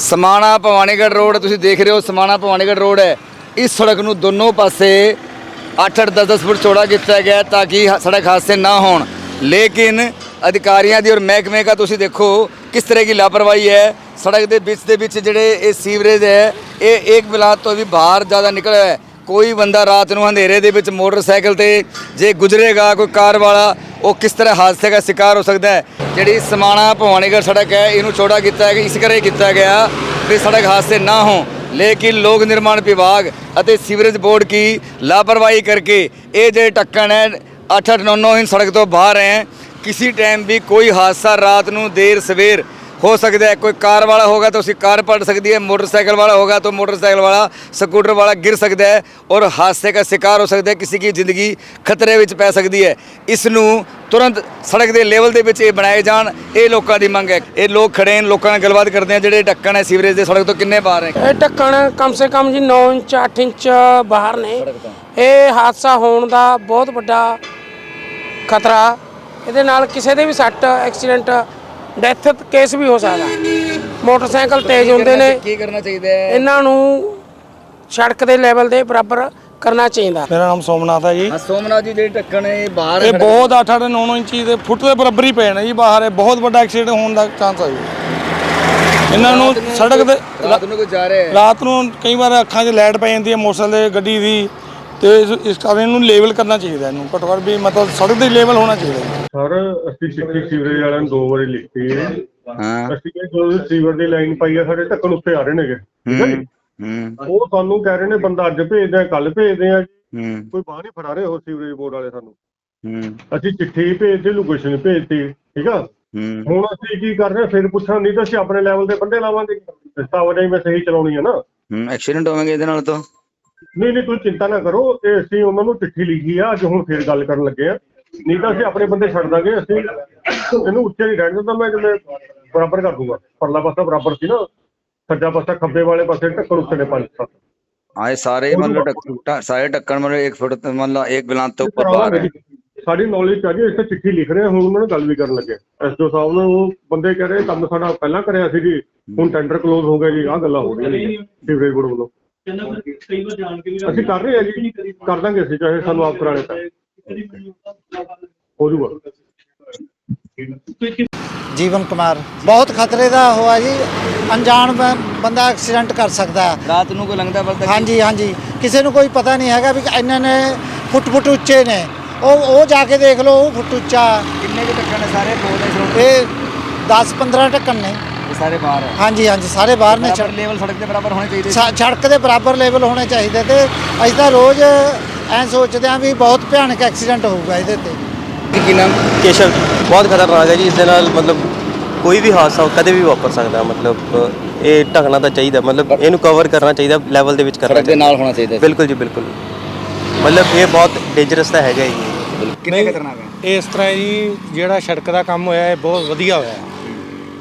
Samana Bhawanigarh road, ਤੁਸੀਂ ਦੇਖ ਰਹੇ ਹੋ ਸਮਾਣਾ ਭਵਾਨੀਗੜ੍ਹ ਰੋਡ ਹੈ। ਇਸ ਸੜਕ ਨੂੰ ਦੋਨੋਂ ਪਾਸੇ 8-8 10-10 ਫੁੱਟ ਚੌੜਾ ਕੀਤਾ ਗਿਆ ਤਾਂ ਕਿ ਹ- ਸੜਕ ਹਾਦਸੇ ਨਾ ਹੋਣ। ਲੇਕਿਨ ਅਧਿਕਾਰੀਆਂ ਦੀ ਔਰ ਮਹਿਕਮੇ ਦਾ ਤੁਸੀਂ ਦੇਖੋ ਕਿਸ ਤਰ੍ਹਾਂ ਦੀ ਲਾਪਰਵਾਹੀ ਹੈ। ਸੜਕ ਦੇ ਵਿੱਚ ਦੇ ਵਿੱਚ ਜਿਹੜੇ ਇਹ ਸੀਵਰੇਜ ਹੈ, ਇਹ ਇੱਕ ਬਿਲਾਤ ਤੋਂ ਵੀ ਬਾਹਰ ਜ਼ਿਆਦਾ ਨਿਕਲਿਆ ਹੈ। ਕੋਈ ਬੰਦਾ ਰਾਤ ਨੂੰ ਹਨੇਰੇ ਦੇ ਵਿੱਚ ਮੋਟਰਸਾਈਕਲ ਤੇ ਜੇ ਗੁਜ਼ਰੇਗਾ, ਕੋਈ ਕਾਰ ਵਾਲਾ, ਉਹ ਕਿਸ ਤਰ੍ਹਾਂ ਹਾਦਸੇ ਦਾ ਸ਼ਿਕਾਰ ਹੋ ਸਕਦਾ ਹੈ? ਜਿਹੜੀ ਸਮਾਣਾ ਭਵਾਨੀਗੜ੍ਹ ਸੜਕ ਹੈ, ਇਹਨੂੰ ਚੌੜਾ ਕੀਤਾ ਹੈ ਕਿ ਇਸ ਕਰਕੇ ਕੀਤਾ ਗਿਆ ਵੀ ਸੜਕ ਹਾਦਸੇ ਨਾ ਹੋ ਲੇਕਿਨ ਲੋਕ ਨਿਰਮਾਣ ਵਿਭਾਗ ਅਤੇ ਸੀਵਰੇਜ ਬੋਰਡ ਕੀ ਲਾਪਰਵਾਹੀ ਕਰਕੇ ਇਹ ਜਿਹੜੇ ਟੱਕਣ ਹੈ 8 8 9 9 ਇੰਚ ਸੜਕ ਤੋਂ ਬਾਹਰ ਹੈ। ਕਿਸੇ ਟਾਈਮ ਵੀ ਕੋਈ ਹਾਦਸਾ ਰਾਤ ਨੂੰ ਦੇਰ ਸਵੇਰ हो सकता है कोई कार वाला होगा तो उसकी कार पलट सकती है मोटरसाइकिल वाला ਤਾਂ तो मोटरसाइकिल वाला ਸਕੂਟਰ ਵਾਲਾ ਗਿਰ ਸਕਦਾ ਹੈ ਔਰ ਹਾਦਸੇ ਦਾ ਸ਼ਿਕਾਰ ਹੋ ਸਕਦਾ ਹੈ ਕਿਸੇ ਦੀ ਜ਼ਿੰਦਗੀ ਖਤਰੇ ਵਿੱਚ ਪੈ ਸਕਦੀ ਹੈ। ਇਸ ਨੂੰ ਤੁਰੰਤ ਸੜਕ ਦੇ ਲੈਵਲ ਦੇ ਵਿੱਚ ਇਹ ਬਣਾਏ ਜਾਣ ਇਹ ਲੋਕਾਂ ਦੀ ਮੰਗ ਹੈ। ਇਹ ਲੋਕ ਖੜੇ ਨੇ ਲੋਕਾਂ ਨਾਲ ਗੱਲਬਾਤ ਕਰਦੇ ਆ ਜਿਹੜੇ ਢੱਕਣ ਹੈ ਸੀਵਰੇਜ ਦੇ ਸੜਕ ਤੋਂ ਕਿੰਨੇ ਬਾਹਰ ਹੈ? ਇਹ ਢੱਕਣ ਕਮ ਸੇ ਕਮ ਜੀ 9 ਇੰਚ 8 ਇੰਚ ਬਾਹਰ ਨੇ। ਇਹ ਹਾਦਸਾ ਹੋਣ ਦਾ ਬਹੁਤ ਵੱਡਾ ਖਤਰਾ। ਇਹਦੇ ਨਾਲ ਕਿਸੇ ਦੇ ਵੀ ਸੱਟ ਐਕਸੀਡੈਂਟ ਡੈਥ ਕੇਸ ਵੀ ਹੋ ਸਕਦਾ। ਮੋਟਰਸਾਈਕਲ ਤੇਜ਼ ਹੁੰਦੇ ਨੇ। ਕੀ ਕਰਨਾ ਚਾਹੀਦਾ ਹੈ? ਇਹਨਾਂ ਨੂੰ ਸੜਕ ਦੇ ਲੈਵਲ ਦੇ ਬਰਾਬਰ ਕਰਨਾ ਚਾਹੀਦਾ। ਮੇਰਾ ਨਾਮ ਸੋਮਨਾਥ ਹੈ ਜੀ। ਹਾਂ ਸੋਮਨਾਥ ਜੀ ਜਿਹੜੇ ਢੱਕਣ ਹੈ ਇਹ ਬਾਹਰ ਇਹ ਬਹੁਤ 8-8 9-9 ਇੰਚੀ ਦੇ ਫੁੱਟ ਦੇ ਬਰਾਬਰ ਹੀ ਪਏ ਨੇ ਜੀ ਬਾਹਰ। ਇਹ ਬਹੁਤ ਵੱਡਾ ਐਕਸੀਡੈਂਟ ਹੋਣ ਦਾ ਚਾਂਸ ਹੈ ਜੀ। ਇਹਨਾਂ ਨੂੰ ਰਾਤ ਸੜਕ ਦੇ ਰਾਤ ਨੂੰ ਕੋਈ ਜਾ ਰਿਹਾ ਹੈ? ਰਾਤ ਨੂੰ ਕਈ ਵਾਰ ਅੱਖਾਂ 'ਚ ਲਾਈਟ ਪੈ ਜਾਂਦੀ ਹੈ ਮੋਟਰਸਾਈਕਲ ਦੇ ਗੱਡੀ ਦੀ। ਤੇ ਇਸ- ਇਸ ਕਾਰਨ ਇਹਨੂੰ ਲੈਵਲ ਕਰਨਾ ਚਾਹੀਦਾ ਇਹਨੂੰ। ਘੱਟੋ ਘੱਟ ਵੀ ਮਤਲਬ ਸੜਕ ਦੇ ਲੈਵਲ ਹੋਣਾ ਚਾਹੀਦਾ ਸਰ ਅਸੀਂ ਚਿੱਠੀ ਸੀਵਰੇਜ ਵਾਲਿਆਂ ਨੂੰ ਦੋ ਵਾਰੀ ਲਿਖਤੀ ਹੈ। ਹਾਂ। ਅਸੀਂ ਕਿ ਜੋ ਸੀਵਰ ਦੀ ਲਾਈਨ ਪਾਈ ਆ ਸਾਡੇ ਢੱਕਣ ਉੱਤੇ ਆ ਰਹੇ ਨੇਗੇ। ਠੀਕ ਹੈ ਜੀ? ਹੂੰ ਉਹ ਸਾਨੂੰ ਕਹਿ ਰਹੇ ਨੇ ਬੰਦਾ ਅੱਜ ਭੇਜਦੇ ਆ ਕੱਲ ਭੇਜਦੇ ਆ ਹੂੰ। ਕੋਈ ਬਾਹਰ ਨਹੀਂ ਫੜਾ ਰਹੇ ਹੋ ਸੀਵਰੇਜ ਬੋਰਡ ਵਾਲੇ ਸਾਨੂੰ। ਹੂੰ। ਅਸੀਂ ਚਿੱਠੀ ਭੇਜਦੇ ਲੋਕੇਸ਼ਨ ਭੇਜਤੀ ਠੀਕ ਆ? ਹੂੰ। ਹੁਣ ਅਸੀਂ ਕੀ ਕਰ ਰਹੇ ਹਾਂ? ਫਿਰ ਪੁੱਛਣਾ ਨਹੀਂ ਤਾਂ ਅਸੀਂ ਆਪਣੇ ਲੈਵਲ ਤੇ ਬੰਦੇ ਲਾਵਾਂਗੇ। ਰਸਤਾ ਵਜਾਈ ਮੈਂ ਸਹੀ ਚਲਾਉਣੀ ਹੈ ਨਾ। ਹੂੰ ਐਕਸੀਡੈਂਟ ਹੋਵੇਗਾ ਇਹਦੇ ਨਾਲ ਤਾਂ? ਨਹੀਂ ਨਹੀਂ ਤੁਸੀਂ ਚਿੰਤਾ ਨਾ ਕਰੋ। ਇਹ ਅਸੀਂ ਉਹਨਾਂ ਨੂੰ ਚਿੱਠੀ ਲਿਖੀ ਆ ਅੱਜ ਹੁਣ ਫੇਰ ਗੱਲ ਕਰਨ ਲੱਗੇ ਆ। ਨਹੀਂ ਤਾਂ ਅਸੀਂ ਆਪਣੇ ਬੰਦੇ ਛੱਡ ਦਾਂਗੇ ਅਸੀਂ ਇਹਨੂੰ ਉੱਚੇ ਨਹੀਂ ਰਹਿਣ ਦਿੰਦਾ ਮੈਂ ਜਿਵੇਂ ਬਰਾਬਰ ਕਰ ਦੂੰਗਾ। ਪਰਲਾ ਪਾਸਾ ਬਰਾਬਰ ਸੀ ਨਾ ਸੱਜਾ ਪਾਸਾ ਖੱਬੇ ਵਾਲੇ ਪਾਸੇ ਟੱਕਰ ਉੱਤੇ ਪੰਜ ਸੱਤ। ਆਏ ਸਾਰੇ ਮਤਲਬ ਸਾਰੇ ਟੱਕਰ ਮਤਲਬ 1 ਫੁੱਟ ਮਤਲਬ 1 ਬਲਾਂਤ ਤੋਂ ਉੱਪਰ ਪਾ ਸਾਡੀ ਨੌਲੇਜ ਆ ਗਈ ਇਸ ਚਿੱਠੀ ਲਿਖ ਰਹੇ ਹੁਣ ਉਹਨਾਂ ਗੱਲ ਵੀ ਕਰਨ ਲੱਗੇ ਐਸਓ ਸਾਹਿਬ ਨੂੰ ਉਹ ਬੰਦੇ ਕਹ ਰਹੇ ਕੰਮ ਸਾਡਾ ਪਹਿਲਾਂ ਕਰਿਆ ਸੀ ਜੀ ਹੁਣ ਟੈਂਡਰ ਕਲੋਜ਼ ਹੋ ਗਿਆ ਜੀ ਆਹ ਗੱਲਾਂ ਹੋ ਰਹੀਆਂ ਨੇ ਡਿਵਰੇਜ ਬੋਰਡ ਵੱਲੋਂ। ਅਸੀਂ ਕਰ ਰਹੇ ਆ ਜੀ ਕਰ ਦਾਂਗੇ ਅਸੀਂ ਚਾਹੇ ਸਾਨੂੰ ਆਪ ਕਰਾਣੇ ਪੈ ਹੋ ਜੂਗਾ ਜੀਵਨ ਕੁਮਾਰ ਬਹੁਤ ਖਤਰੇ ਦਾ ਹੋਇਆ ਜੀ। ਅਣਜਾਣ ਬੰਦਾ ਐਕਸੀਡੈਂਟ ਕਰ ਸਕਦਾ ਹੈ। रात ਨੂੰ ਕੋਈ ਲੰਘਦਾ ਵਰਤਾ ਹਾਂਜੀ ਹਾਂਜੀ। ਕਿਸੇ ਨੂੰ ਕੋਈ ਪਤਾ ਨਹੀਂ ਹੈਗਾ ਵੀ ਇੰਨੇ ਨੇ ਫੁੱਟ ਫੁੱਟ ਉੱਚੇ ਨੇ। ਉਹ ਉਹ ਜਾ ਕੇ ਦੇਖ ਲਓ ਉਹ ਫੁੱਟ ਉੱਚਾ। ਕਿੰਨੇ ਕੁ ਢੱਕਣ ਨੇ ਸਾਰੇ? ਬੋਲ ਦੇ ਸਰੋਂ ਇਹ 10 15 ਢੱਕਣ ਨੇ। ਸਾਰੇ ਬਾਹਰ ਹੈ ਹਾਂਜੀ ਹਾਂਜੀ ਸਾਰੇ ਬਾਹਰ ਨੇ। ਬਰਾਬਰ ਲੈਵਲ ਸੜਕ ਦੇ ਬਰਾਬਰ ਹੋਣੇ ਚਾਹੀਦੇ। ਸੜਕ ਦੇ ਬਰਾਬਰ ਲੈਵਲ ਹੋਣੇ ਚਾਹੀਦੇ ਤੇ ਅਸੀਂ ਤਾਂ ਰੋਜ਼ ਐਂ ਸੋਚਦੇ ਹਾਂ ਵੀ ਬਹੁਤ ਭਿਆਨਕ ਐਕਸੀਡੈਂਟ ਹੋਊਗਾ ਇਹਦੇ ਤੇ। ਸੀ ਕੀ ਨਾਮ? ਕੇਸ਼ਵ ਜੀ। ਬਹੁਤ ਖਤਰਨਾਕ ਹੈ ਜੀ ਇਸ ਦੇ ਨਾਲ ਮਤਲਬ ਕੋਈ ਵੀ ਹਾਦਸਾ ਕਦੇ ਵੀ ਵਾਪਰ ਸਕਦਾ ਹੈ। ਮਤਲਬ ਇਹ ਢਕਣਾ ਤਾਂ ਚਾਹੀਦਾ ਮਤਲਬ ਇਹਨੂੰ ਕਵਰ ਕਰਨਾ ਚਾਹੀਦਾ ਲੈਵਲ ਦੇ ਵਿੱਚ ਕਰਨਾ ਸੜਕ ਦੇ ਚਾਹੀਦਾ। ਨਾਲ ਹੋਣਾ ਚਾਹੀਦਾ। ਬਿਲਕੁਲ ਜੀ ਬਿਲਕੁਲ। ਮਤਲਬ ਇਹ ਬਹੁਤ ਡੇਂਜਰਸ ਤਾਂ ਹੈਗਾ ਹੀ ਕਿੰਨੇ ਖਤਰਨਾਕ ਹੈ? ਇਸ ਤਰ੍ਹਾਂ ਜੀ ਜਿਹੜਾ ਸੜਕ ਦਾ ਕੰਮ ਹੋਇਆ ਇਹ ਬਹੁਤ ਵਧੀਆ ਹੋਇਆ।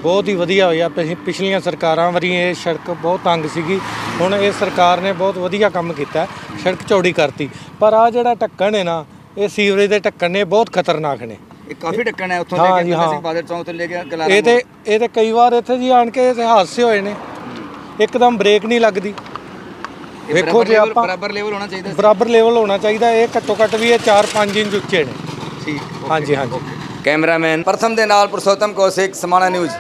ਬਹੁਤ ਹੀ ਵਧੀਆ ਹੋਇਆ। ਪਿਛ- ਪਿਛਲੀਆਂ ਸਰਕਾਰਾਂ ਵਾਰੀ ਇਹ ਸੜਕ ਬਹੁਤ ਤੰਗ ਸੀਗੀ। ਹੁਣ ਇਹ ਸਰਕਾਰ ਨੇ ਬਹੁਤ ਵਧੀਆ ਕੰਮ ਕੀਤਾ ਸੜਕ ਚੌੜੀ ਕਰਤੀ। ਪਰ ਆ ਜਿਹੜਾ ਢੱਕਣ ਹੈ ਨਾ ਇਹ ਸੀਵਰੇਜ ਦੇ ਢੱਕਣ ਨੇ ਬਹੁਤ ਖਤਰਨਾਕ ਨੇ। ਇਹ ਕਾਫੀ ਢੱਕਣ ਹੈ ਉੱਥੋਂ ਲੈ ਕੇ। ਸਿੰਘ ਬਾਦਰ ਚੌਂਕ ਤੋਂ ਲੈ ਕੇ ਕਲਾਰਾ ਇਹ ਤੇ ਇਹ ਤੇ ਕਈ ਵਾਰ ਇੱਥੇ ਜੀ ਆਣ ਕੇ ਹਾਦਸੇ ਹੋਏ ਨੇ। ਇੱਕਦਮ ਬ੍ਰੇਕ ਨਹੀਂ ਲੱਗਦੀ। ਵੇਖੋ ਬਰਾਬਰ ਜੇ ਆਪਾਂ ਬਰਾਬਰ ਲੈਵਲ ਹੋਣਾ ਚਾਹੀਦਾ ਸੀ। ਬਰਾਬਰ ਲੈਵਲ ਹੋਣਾ ਚਾਹੀਦਾ ਇਹ ਘੱਟੋ ਘੱਟ ਵੀ ਇਹ 4-5 ਇੰਚ ਉੱਚੇ ਨੇ। ਠੀਕ ਹਾਂਜੀ ਹਾਂਜੀ। ਕੈਮਰਾਮੈਨ ਪ੍ਰਥਮ ਦੇ ਨਾਲ ਪੁਰਸ਼ੋਤਮ ਕੌਸ਼ਿਕ ਸਮਾਣਾ ਨਿਊਜ਼।